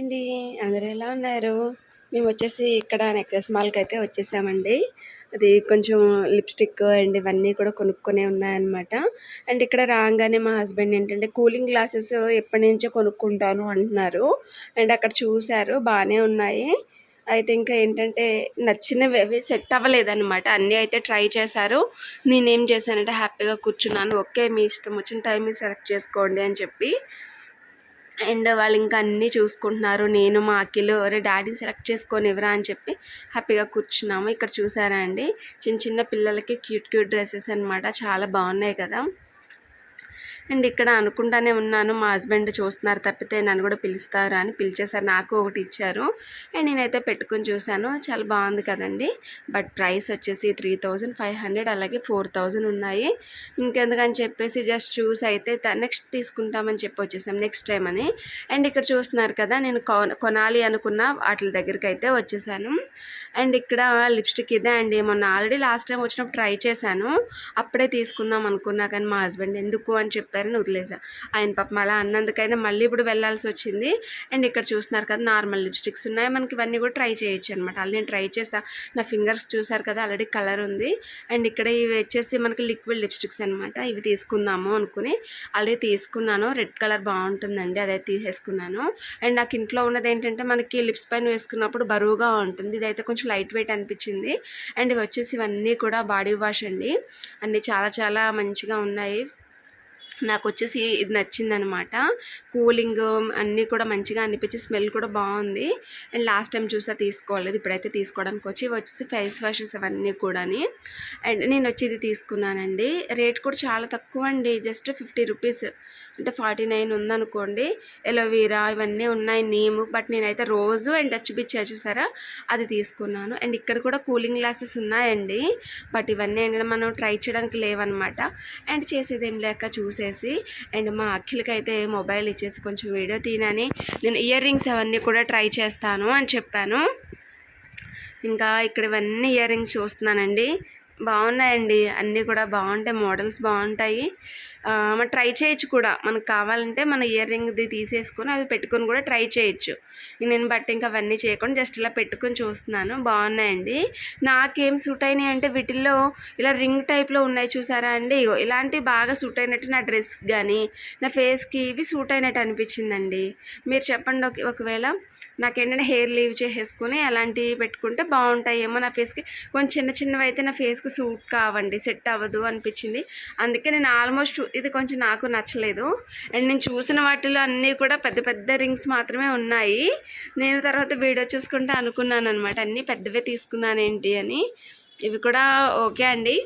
అండి అందరూ ఎలా ఉన్నారు? మేము వచ్చేసి ఇక్కడ నెక్లెస్ మాల్కి అయితే వచ్చేసామండి. అది కొంచెం లిప్స్టిక్ అండ్ ఇవన్నీ కూడా కొనుక్కొనే ఉన్నాయన్నమాట. అండ్ ఇక్కడ రాగానే మా హస్బెండ్ ఏంటంటే కూలింగ్ గ్లాసెస్ ఎప్పటి నుంచో కొనుక్కుంటాను అంటున్నారు. అండ్ అక్కడ చూశారు బాగానే ఉన్నాయి. అయితే ఇంకా ఏంటంటే నచ్చినవి అవి సెట్ అవ్వలేదన్నమాట. అన్నీ అయితే ట్రై చేశారు. నేనేం చేశానంటే హ్యాపీగా కూర్చున్నాను. ఓకే మీ ఇష్టం వచ్చిన టైం సెలెక్ట్ చేసుకోండి అని చెప్పి అండ్ వాళ్ళు ఇంకా అన్నీ చూసుకుంటున్నారు. నేను మా అఖిలు అరే డాడీని సెలెక్ట్ చేసుకొని ఇవ్వరా అని చెప్పి హ్యాపీగా కూర్చున్నాము. ఇక్కడ చూసారా అండి? చిన్న చిన్న పిల్లలకి క్యూట్ క్యూట్ డ్రెస్సెస్ అనమాట చాలా బాగున్నాయి కదా. అండ్ ఇక్కడ అనుకుంటానే ఉన్నాను మా హస్బెండ్ చూస్తున్నారు తప్పితే నన్ను కూడా పిలుస్తారు అని పిలిచేసారు నాకు ఒకటి ఇచ్చారు. అండ్ నేనైతే పెట్టుకొని చూశాను చాలా బాగుంది కదండి. బట్ ప్రైస్ వచ్చేసి త్రీ థౌజండ్ ఫైవ్ హండ్రెడ్ అలాగే ఫోర్ థౌజండ్ ఉన్నాయి. ఇంకెందుకని చెప్పేసి జస్ట్ చూసి అయితే నెక్స్ట్ తీసుకుంటామని చెప్పి వచ్చేసాం నెక్స్ట్ టైం అని. అండ్ ఇక్కడ చూస్తున్నారు కదా నేను కొనాలి అనుకున్న వాటి దగ్గరికి అయితే వచ్చేసాను. అండ్ ఇక్కడ లిప్స్టిక్ ఇదే అండి మొన్న ఆల్రెడీ లాస్ట్ టైం వచ్చినప్పుడు ట్రై చేశాను. అప్పుడే తీసుకుందాం అనుకున్నా కానీ మా హస్బెండ్ ఎందుకు అని చెప్పారని వదిలేసా. ఆయన పాపం అలా అన్నందుకైనా మళ్ళీ ఇప్పుడు వెళ్ళాల్సి వచ్చింది. అండ్ ఇక్కడ చూస్తున్నారు కదా నార్మల్ లిప్స్టిక్స్ ఉన్నాయి. మనకి ఇవన్నీ కూడా ట్రై చేయొచ్చు అనమాట అలా నేను ట్రై చేసా. నా ఫింగర్స్ చూసారు కదా ఆల్రెడీ కలర్ ఉంది. అండ్ ఇక్కడ ఇవి వచ్చేసి మనకి లిక్విడ్ లిప్స్టిక్స్ అనమాట ఇవి తీసుకుందాము అనుకుని ఆల్రెడీ తీసుకున్నాను. రెడ్ కలర్ బాగుంటుందండి అదే తీసేసుకున్నాను. అండ్ నాకు ఇంట్లో ఉన్నది ఏంటంటే మనకి లిప్స్ పైన వేసుకున్నప్పుడు బరువుగా ఉంటుంది. ఇదైతే కొంచెం లైట్ వెయిట్ అనిపించింది. అండ్ ఇవి వచ్చేసి ఇవన్నీ కూడా బాడీ వాష్ అండి. అన్నీ చాలా చాలా మంచిగా ఉన్నాయి. నాకు వచ్చేసి ఇది నచ్చిందనమాట. కూలింగ్ అన్నీ కూడా మంచిగా అనిపించి స్మెల్ కూడా బాగుంది. అండ్ లాస్ట్ టైం చూసా తీసుకోలేదు. ఇప్పుడైతే తీసుకోవడానికి వచ్చి ఇవి వచ్చేసి ఫేస్ వాషెస్ అవన్నీ కూడాని. అండ్ నేను వచ్చి ఇది తీసుకున్నానండి. రేట్ కూడా చాలా తక్కువ అండి. Just fifty rupees. అంటే ఫార్టీ నైన్ ఉందనుకోండి. ఎలోవీరా ఇవన్నీ ఉన్నాయి నేమ్. బట్ నేనైతే రోజు అండ్ టచ్ బిచ్చా చూసారా? అది తీసుకున్నాను. అండ్ ఇక్కడ కూడా కూలింగ్ గ్లాసెస్ ఉన్నాయండి. బట్ ఇవన్నీ ఏంటంటే మనం ట్రై చేయడానికి లేవన్నమాట అండ్ చేసేది ఏం లేక చెప్పేసి అండ్ మా అఖిలకి అయితే మొబైల్ ఇచ్చేసి కొంచెం వీడియో తీనని నేను ఇయర్ రింగ్స్ అవన్నీ కూడా ట్రై చేస్తాను అని చెప్పాను. ఇంకా ఇక్కడ ఇవన్నీ ఇయర్ రింగ్స్ చూస్తున్నానండి. బాగున్నాయండి. అన్నీ కూడా బాగుంటాయి. మోడల్స్ బాగుంటాయి. మనం ట్రై చేయొచ్చు కూడా. మనకు కావాలంటే మన ఇయర్ రింగ్ది తీసేసుకొని అవి పెట్టుకొని కూడా ట్రై చేయొచ్చు. నేను బట్టి ఇంకా అవన్నీ చేయకుండా జస్ట్ ఇలా పెట్టుకొని చూస్తున్నాను. బాగున్నాయండి. నాకేం సూట్ అయినాయి అంటే వీటిల్లో ఇలా రింగ్ టైప్లో ఉన్నాయి చూసారా అండి? ఇగో ఇలాంటివి బాగా సూట్ అయినట్టు నా డ్రెస్కి కానీ నా ఫేస్కి ఇవి సూట్ అయినట్టు అనిపించిందండి. మీరు చెప్పండి ఒకవేళ నాకేంటంటే హెయిర్ లీవ్ చేసేసుకుని అలాంటివి పెట్టుకుంటే బాగుంటాయేమో నా ఫేస్కి. కొంచెం చిన్న చిన్నవి అయితే నా ఫేస్కి సూట్ కావండి సెట్ అవ్వదు అనిపించింది. అందుకే నేను ఆల్మోస్ట్ ఇది కొంచెం నాకు నచ్చలేదు. అండ్ నేను చూసిన వాటిలో అన్నీ కూడా పెద్ద పెద్ద రింగ్స్ మాత్రమే ఉన్నాయి. నేను తర్వాత వీడియో చూసుకుంటే అనుకున్నాను అనమాట అన్నీ పెద్దవే తీసుకున్నాను ఏంటి అని. ఇవి కూడా ఓకే అండి.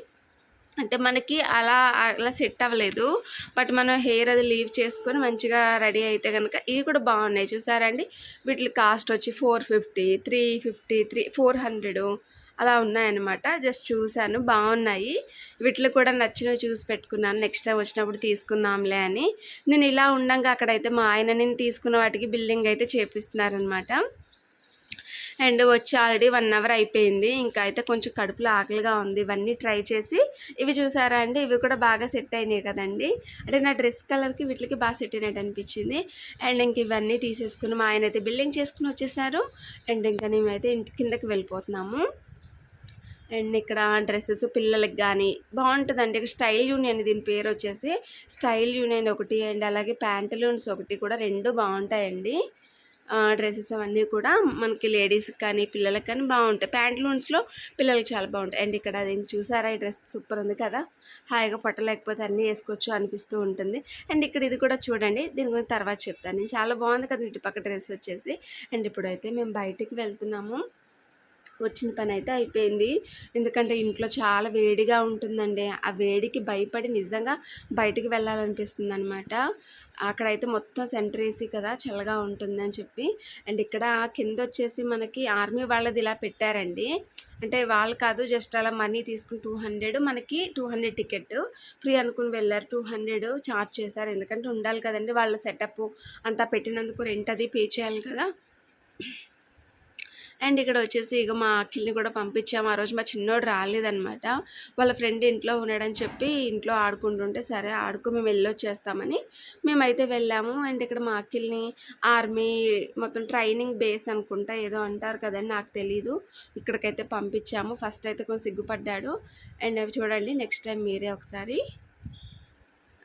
అంటే మనకి అలా అలా సెట్ అవ్వలేదు. బట్ మనం హెయిర్ అది లీవ్ చేసుకొని మంచిగా రెడీ అయితే కనుక ఇవి కూడా బాగున్నాయి. చూసారండి? వీటి కాస్ట్ వచ్చి four fifty three fifty three four hundred అలా ఉన్నాయన్నమాట. జస్ట్ చూశాను బాగున్నాయి. వీటిలో కూడా నచ్చినవి చూసి పెట్టుకున్నాను. నెక్స్ట్ టైం వచ్చినప్పుడు తీసుకుందాంలే అని. నేను ఇలా ఉండంగా అక్కడైతే మా ఆయన నేను తీసుకున్న వాటికి బిల్డింగ్ అయితే చేపిస్తున్నారనమాట అండ్ వచ్చి ఆల్రెడీ వన్ అవర్ అయిపోయింది. ఇంకా అయితే కొంచెం కడుపులో ఆకలిగా ఉంది. ఇవన్నీ ట్రై చేసి ఇవి చూసారా అండి? ఇవి కూడా బాగా సెట్ అయినాయి కదండి. అంటే నా డ్రెస్ కలర్కి వీటికి బాగా సెట్ అయినట్టు అనిపించింది. అండ్ ఇంక ఇవన్నీ తీసేసుకుని మా ఆయన అయితే బిల్డింగ్ చేసుకుని వచ్చేసారు. అండ్ ఇంకా మేమైతే ఇంటి కిందకి వెళ్ళిపోతున్నాము. అండ్ ఇక్కడ డ్రెస్సెస్ పిల్లలకి కానీ బాగుంటుందండి. ఇక్కడ స్టైల్ యూనియన్ దీని పేరు వచ్చేసి స్టైల్ యూనియన్ ఒకటి అండ్ అలాగే ప్యాంటలూన్స్ ఒకటి కూడా రెండు బాగుంటాయండి. డ్రెస్సెస్ అవన్నీ కూడా మనకి లేడీస్కి కానీ పిల్లలకి కానీ బాగుంటాయి. ప్యాంట్లూన్స్లో పిల్లలకి చాలా బాగుంటాయి. అండ్ ఇక్కడ అది చూసారా? ఈ డ్రెస్ సూపర్ ఉంది కదా? హాయిగా పట్టలేకపోతే అన్నీ వేసుకోవచ్చు అనిపిస్తూ ఉంటుంది. అండ్ ఇక్కడ ఇది కూడా చూడండి. దీని గురించి తర్వాత చెప్తాను. నేను చాలా బాగుంది కదా ఇటు పక్క డ్రెస్ వచ్చేసి. అండ్ ఇప్పుడైతే మేము బయటికి వెళ్తున్నాము. వచ్చిన పని అయితే అయిపోయింది. ఎందుకంటే ఇంట్లో చాలా వేడిగా ఉంటుందండి. ఆ వేడికి భయపడి నిజంగా బయటికి వెళ్ళాలనిపిస్తుంది అనమాట అక్కడైతే మొత్తం సెంటర్ ఏసీ కదా చల్లగా ఉంటుందని చెప్పి. అండ్ ఇక్కడ కింద వచ్చేసి మనకి ఆర్మీ వాళ్ళది ఇలా పెట్టారండి. అంటే వాళ్ళు కాదు జస్ట్ అలా మనీ తీసుకుని టూ హండ్రెడ్ మనకి టూ హండ్రెడ్ టికెట్. ఫ్రీ అనుకుని వెళ్ళారు టూ హండ్రెడ్ చార్జ్ చేశారు. ఎందుకంటే ఉండాలి కదండి వాళ్ళ సెటప్. అంతా పెట్టినందుకు రెంట్ అది పే చేయాలి కదా. అండ్ ఇక్కడ వచ్చేసి ఇక మా అఖిల్ని కూడా పంపించాము. ఆ రోజు మా చిన్నోడు రాలేదనమాట వాళ్ళ ఫ్రెండ్ ఇంట్లో ఉన్నాడని చెప్పి ఇంట్లో ఆడుకుంటుంటే సరే ఆడుకు మేము వెళ్ళొచ్చేస్తామని మేమైతే వెళ్ళాము. అండ్ ఇక్కడ మా అఖిల్ని ఆర్మీ మొత్తం ట్రైనింగ్ బేస్ అనుకుంటా ఏదో అంటారు కదండి నాకు తెలీదు. ఇక్కడికైతే పంపించాము. ఫస్ట్ అయితే కొంచెం సిగ్గుపడ్డాడు. అండ్ అవి చూడండి నెక్స్ట్ టైం మీరే ఒకసారి.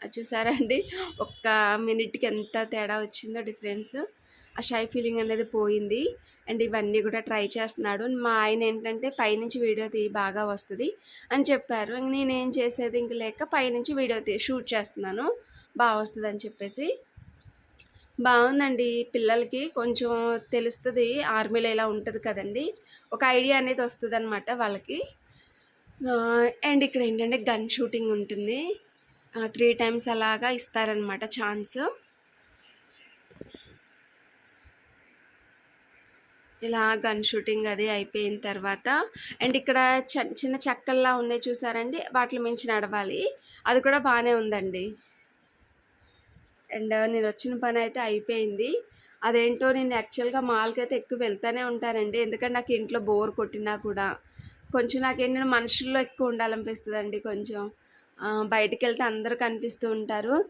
అది చూసారా అండి? ఒక్క మినిట్కి ఎంత తేడా వచ్చిందో డిఫరెన్స్. ఆ షై ఫీలింగ్ అనేది పోయింది. అండ్ ఇవన్నీ కూడా ట్రై చేస్తున్నాడు. మా ఆయన ఏంటంటే పైనుంచి వీడియో తీ బాగా వస్తుంది అని చెప్పారు. నేనేం చేసేది ఇంక లేక పైనుంచి వీడియో తీ షూట్ చేస్తున్నాను. బాగా వస్తుంది అని చెప్పేసి. బాగుందండి. పిల్లలకి కొంచెం తెలుస్తుంది. ఆర్మీలో ఇలా ఉంటుంది కదండి. ఒక ఐడియా అనేది వస్తుంది అనమాట వాళ్ళకి అండ్ ఇక్కడ ఏంటంటే గన్ షూటింగ్ ఉంటుంది. త్రీ టైమ్స్ అలాగా ఇస్తారనమాట ఛాన్స్. ఇలా గన్ షూటింగ్ అది అయిపోయిన తర్వాత అండ్ ఇక్కడ చి- చిన్న చెక్కల్లా ఉన్నాయి చూసారండి వాటిని మించి నడవాలి. అది కూడా బాగానే ఉందండి. అండ్ నేను వచ్చిన పని అయితే అయిపోయింది. అదేంటో నేను యాక్చువల్గా మాల్కి అయితే ఎక్కువ వెళ్తూనే ఉంటానండి ఎందుకంటే నాకు ఇంట్లో బోర్ కొట్టినా కూడా. కొంచెం నాకేంటంటే మనుషుల్లో ఎక్కువ ఉండాలనిపిస్తుందండి కొంచెం. ఆ, బయటికి వెళ్తే అందరూ కనిపిస్తూ ఉంటారు.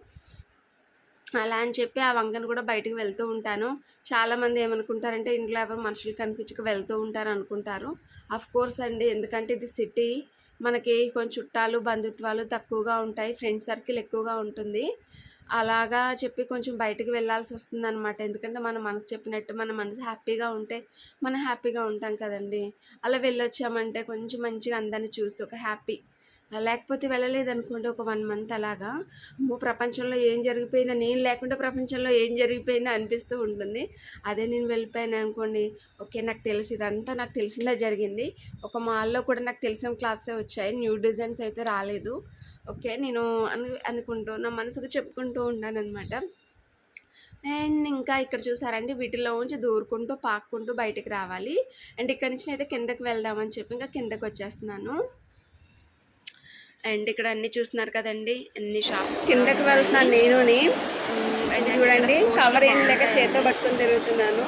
అలా అని చెప్పి ఆ వంకను కూడా బయటకు వెళ్తూ ఉంటాను. చాలామంది ఏమనుకుంటారంటే ఇంట్లో ఎవరు మనుషులు కనిపించక వెళ్తూ ఉంటారు అనుకుంటారు. ఆఫ్ కోర్స్ అండి ఎందుకంటే ఇది సిటీ. మనకి కొంచెం చుట్టాలు బంధుత్వాలు తక్కువగా ఉంటాయి ఫ్రెండ్ సర్కిల్ ఎక్కువగా ఉంటుంది. అలాగా చెప్పి కొంచెం బయటకు వెళ్ళాల్సి వస్తుంది అనమాట ఎందుకంటే మన మనసు చెప్పినట్టు మన మనసు హ్యాపీగా ఉంటే మనం హ్యాపీగా ఉంటాం కదండి. అలా వెళ్ళొచ్చామంటే కొంచెం మంచిగా అందరిని చూసి ఒక హ్యాపీ లేకపోతే వెళ్ళలేదు అనుకోండి ఒక వన్ మంత్ అలాగా. ప్రపంచంలో ఏం జరిగిపోయిందో నేను లేకుండా ప్రపంచంలో ఏం జరిగిపోయిందో అనిపిస్తూ ఉంటుంది. అదే నేను వెళ్ళిపోయాను అనుకోండి ఓకే నాకు తెలిసి ఇదంతా నాకు తెలిసిందా జరిగింది. ఒక మాల్లో కూడా నాకు తెలిసిన క్లాత్సే వచ్చాయి న్యూ డిజైన్స్ అయితే రాలేదు. ఓకే నేను అని అనుకుంటూ నా మనసుకు చెప్పుకుంటూ ఉన్నాను అనమాట అండ్ ఇంకా ఇక్కడ చూసారండి వీటిలో ఉంచి దూరుకుంటూ పాక్కుంటూ బయటకు రావాలి. అండ్ ఇక్కడ నుంచి అయితే కిందకి వెళ్దామని చెప్పి ఇంకా కిందకి వచ్చేస్తున్నాను. అండ్ ఇక్కడ అన్ని చూస్తున్నారు కదండి అన్ని షాప్స్ కిందకి వెళ్తున్నాను నేనుని. అండ్ చూడండి కవర్ ఏం లేక చేత్తో పట్టుకొని తిరుగుతున్నాను.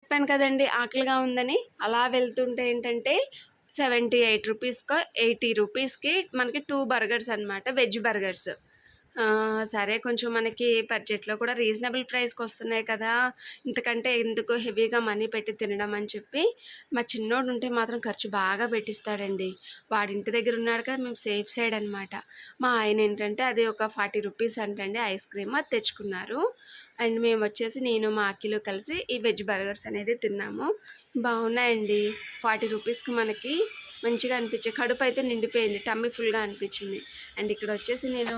చెప్పాను కదండి ఆకలిగా ఉందని. అలా వెళ్తుంటే ఏంటంటే సెవెంటీ ఎయిట్ రూపీస్కో ఎయిటీ రూపీస్కి మనకి టూ బర్గర్స్ అనమాట వెజ్ బర్గర్స్ సరే కొంచెం మనకి బడ్జెట్లో కూడా రీజనబుల్ ప్రైస్కి వస్తున్నాయి కదా. ఇంతకంటే ఎందుకు హెవీగా మనీ పెట్టి తినడం అని చెప్పి మా చిన్నోడు ఉంటే మాత్రం ఖర్చు బాగా పెట్టిస్తాడండి. వాడి ఇంటి దగ్గర ఉన్నాడు కదా మేము సేఫ్ సైడ్ అనమాట మా ఆయన ఏంటంటే అది ఒక ఫార్టీ రూపీస్ అంటండి ఐస్ క్రీమ్ అది తెచ్చుకున్నారు. అండ్ మేము వచ్చేసి నేను మా అక్కిలో కలిసి ఈ వెజ్ బర్గర్స్ అనేది తిన్నాము. బాగున్నాయండి. ఫార్టీ రూపీస్కి మనకి మంచిగా అనిపించే కడుపు అయితే నిండిపోయింది టమ్మీ ఫుల్గా అనిపించింది. అండ్ ఇక్కడ వచ్చేసి నేను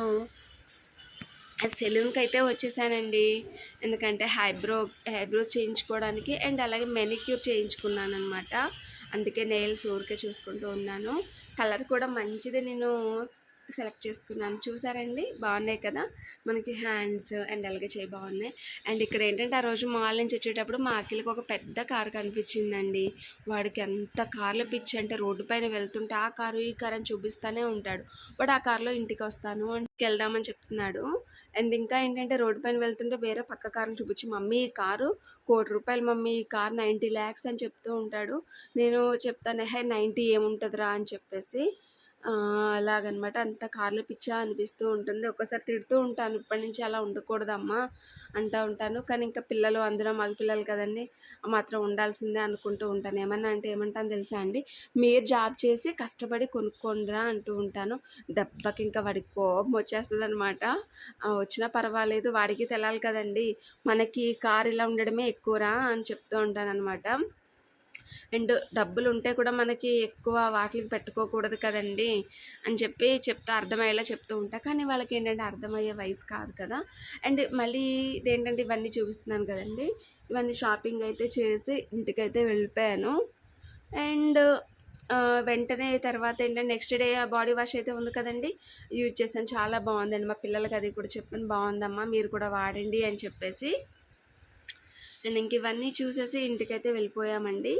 సెలూన్కి అయితే వచ్చేసానండి. ఎందుకంటే హైబ్రో హైబ్రో చేయించుకోవడానికి అండ్ అలాగే మెనిక్యూర్ చేయించుకున్నాను అనమాట అందుకే నెయిల్స్ ఊరికే చూసుకుంటూ ఉన్నాను. కలర్ కూడా మంచిది. నేను సెలెక్ట్ చేసుకున్నాను. చూసారండి? బాగున్నాయి కదా? మనకి హ్యాండ్స్ అండ్ అలాగే చేయి బాగున్నాయి. అండ్ ఇక్కడ ఏంటంటే ఆ రోజు మాల్ నుంచి వచ్చేటప్పుడు మా అఖిల్కి ఒక పెద్ద కారు కనిపించిందండి. వాడికి ఎంత కార్లు పిచ్చి అంటే రోడ్డు పైన వెళ్తుంటే ఆ కారు ఈ కారు అని చూపిస్తూనే ఉంటాడు. వాడు ఆ కారులో ఇంటికి వస్తాను ఇంటికి వెళ్దామని చెప్తున్నాడు. అండ్ ఇంకా ఏంటంటే రోడ్డు పైన వెళ్తుంటే వేరే పక్క కారుని చూపించి మమ్మీ ఈ కారు కోటి రూపాయలు మమ్మీ ఈ కార్ నైంటీ ల్యాక్స్ అని చెప్తూ ఉంటాడు. నేను చెప్తాను హే నైంటీ ఏముంటుందిరా అని చెప్పేసి అలాగనమాట. అంత కార్ల పిచ్చా అనిపిస్తూ ఉంటుంది. ఒక్కసారి తిడుతూ ఉంటాను. ఇప్పటి నుంచి అలా ఉండకూడదమ్మా అంటూ ఉంటాను. కానీ ఇంకా పిల్లలు అందరం మగ పిల్లలు కదండి మాత్రం ఉండాల్సిందే అనుకుంటూ ఉంటాను. ఏమన్నా అంటే ఏమంటాను తెలుసా అండి? మీరు జాబ్ చేసి కష్టపడి కొనుక్కోండిరా అంటూ ఉంటాను. దెబ్బకి ఇంకా వాడికి కోపం వచ్చేస్తుంది అనమాట వచ్చినా పర్వాలేదు. వాడికి తెలాలి కదండి. మనకి కార్ ఇలా ఉండడమే ఎక్కువరా అని చెప్తూ ఉంటాను అనమాట అండ్ డబ్బులు ఉంటే కూడా మనకి ఎక్కువ వాటికి పెట్టుకోకూడదు కదండి అని చెప్పి చెప్తా అర్థమయ్యేలా చెప్తూ ఉంటా. కానీ వాళ్ళకి ఏంటంటే అర్థమయ్యే వయసు కాదు కదా. అండ్ మళ్ళీ ఇదేంటంటే ఇవన్నీ చూపిస్తున్నాను కదండి. ఇవన్నీ షాపింగ్ అయితే చేసి ఇంటికైతే వెళ్ళిపోయాను. అండ్ వెంటనే తర్వాత ఏంటంటే నెక్స్ట్ డే ఆ బాడీ వాష్ అయితే ఉంది కదండి. యూజ్ చేశాను చాలా బాగుందండి. మా పిల్లలకి అది కూడా చెప్పాను బాగుందమ్మా మీరు కూడా వాడండి అని చెప్పేసి. నేను ఇంక ఇవన్నీ చూసేసి ఇంటికైతే వెళ్ళిపోయామండి.